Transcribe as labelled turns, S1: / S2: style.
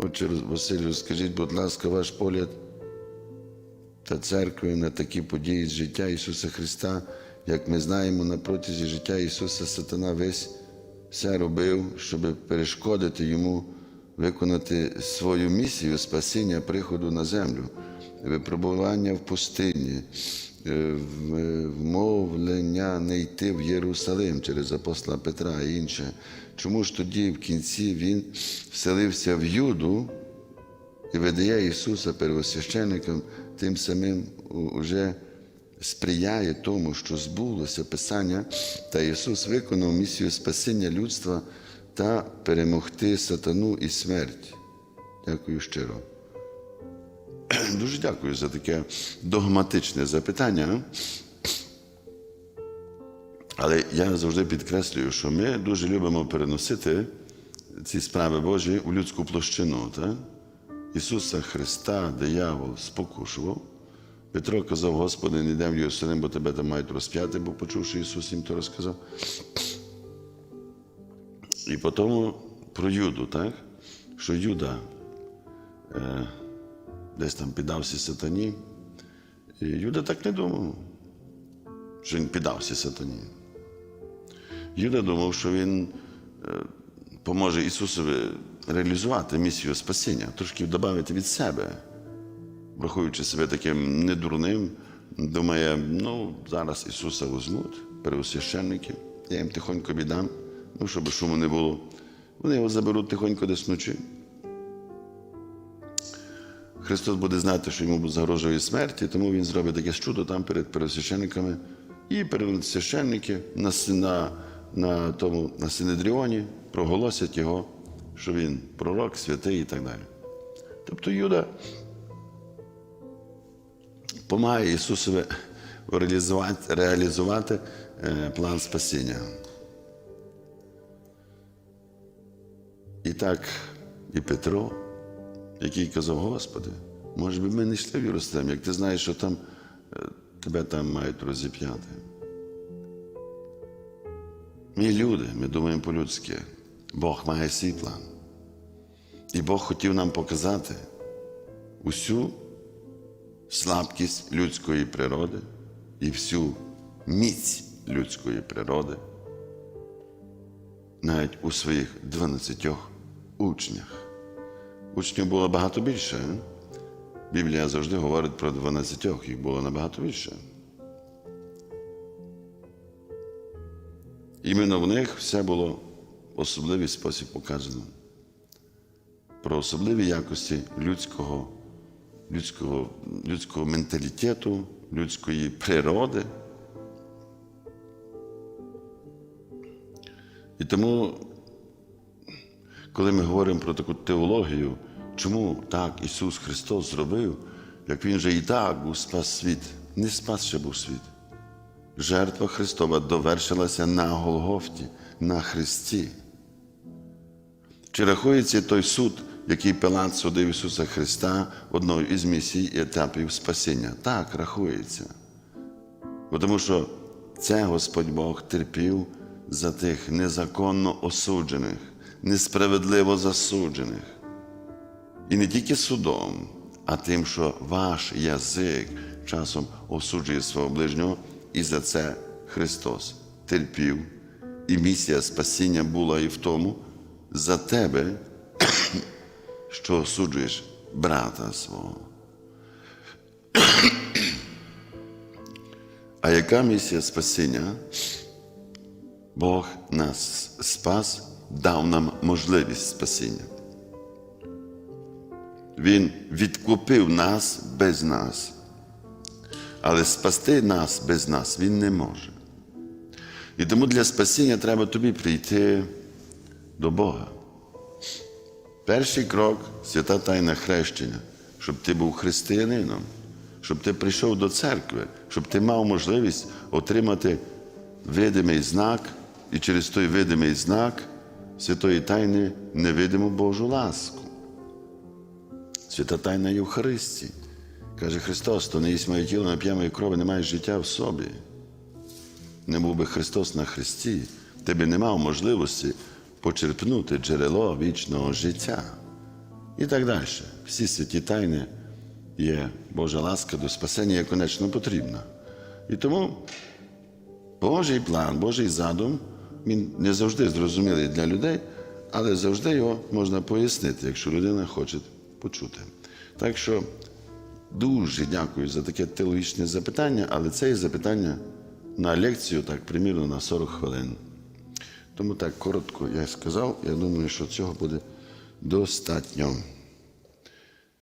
S1: Отче Василю, скажіть, будь ласка, ваш погляд та церкви на такі події з життя Ісуса Христа, як ми знаємо, на протязі життя Ісуса Сатана весь все робив, щоб перешкодити йому виконати свою місію спасіння приходу на землю, випробування в пустині, вмовлення не йти в Єрусалим через апостола Петра і інше. Чому ж тоді в кінці він вселився в Юду і видає Ісуса первосвященникам, тим самим уже сприяє тому, що збулося Писання, та Ісус виконав місію спасіння людства та перемогти сатану і смерть. Дякую щиро. Дуже дякую за таке догматичне запитання. Але я завжди підкреслюю, що ми дуже любимо переносити ці справи Божі у людську площину. Так? Ісуса Христа, диявол спокушував. Петро казав, Господи, не йдемо в Єрусалим, бо тебе там мають розп'яти, бо почув, що Ісус їм то розказав. І потім про Юду, так? що Юда е, десь там піддався сатані. І Юда так не думав, що він піддався сатані. Юда думав, що він е, поможе Ісусові реалізувати місію спасіння, трошки додати від себе, враховуючи себе таким недурним, думає, ну, зараз Ісуса візьмуть, первосвященники, я їм тихонько віддам, ну, щоб шуму не було. Вони його заберуть тихонько десь вночі. Христос буде знати, що йому загрожує смерті, тому Він зробить таке чудо там перед первосвященниками. І первосвященники на, на, на, тому, на Синедріоні проголосять його, що він пророк, святий і так далі. Тобто Юда допомагає Ісусові реалізувати, реалізувати е, план спасіння. І так, і Петро, який казав, Господи, може би ми не йшли в Єрусалим, як ти знаєш, що там е, тебе там мають розіп'яти. Ми люди, ми думаємо по-людськи. Бог має свій план. І Бог хотів нам показати усю слабкість людської природи і всю міць людської природи навіть у своїх 12 учнях. Учнів було багато більше. Біблія завжди говорить про 12, їх було набагато більше. Іменно в них все було в особливий спосіб показано. Про особливі якості людського, людського, людського менталітету, людської природи. І тому, коли ми говоримо про таку теологію, чому так Ісус Христос зробив, як Він же і так був спас світ, не спас ще був світ. Жертва Христова довершилася на Голгофті, на Христі. Чи рахується той суд, який Пилат судив Ісуса Христа одною із місій і етапів спасіння? Так, рахується. Тому що це Господь Бог терпів за тих незаконно осуджених, несправедливо засуджених. І не тільки судом, а тим, що ваш язик часом осуджує свого ближнього, і за це Христос терпів. І місія спасіння була і в тому за тебе, що осуджуєш брата свого. А яка місія спасіння? Бог нас спас, дав нам можливість спасіння. Він відкупив нас без нас. Але спасти нас без нас Він не може. І тому для спасіння треба тобі прийти до Бога. Перший крок свята тайна хрещення, щоб ти був християнином, щоб ти прийшов до церкви, щоб ти мав можливість отримати видимий знак і через той видимий знак святої тайни невидиму Божу ласку. Свята тайна Євхаристії. Каже Христос, то не їсть моє тіло, не п'є моєї крови, не маєш життя в собі. Не був би Христос на Христі, ти би не мав можливості почерпнути джерело вічного життя. і так далі. Всі святі тайни є Божа ласка до спасення є конечно потрібна. І тому Божий план, Божий задум, він не завжди зрозумілий для людей, але завжди його можна пояснити, якщо людина хоче почути. Так що дуже дякую за таке теологічне запитання, але це є запитання на лекцію, так, примірно на 40 хвилин. Тому так коротко я сказав, я думаю, що цього буде достатньо.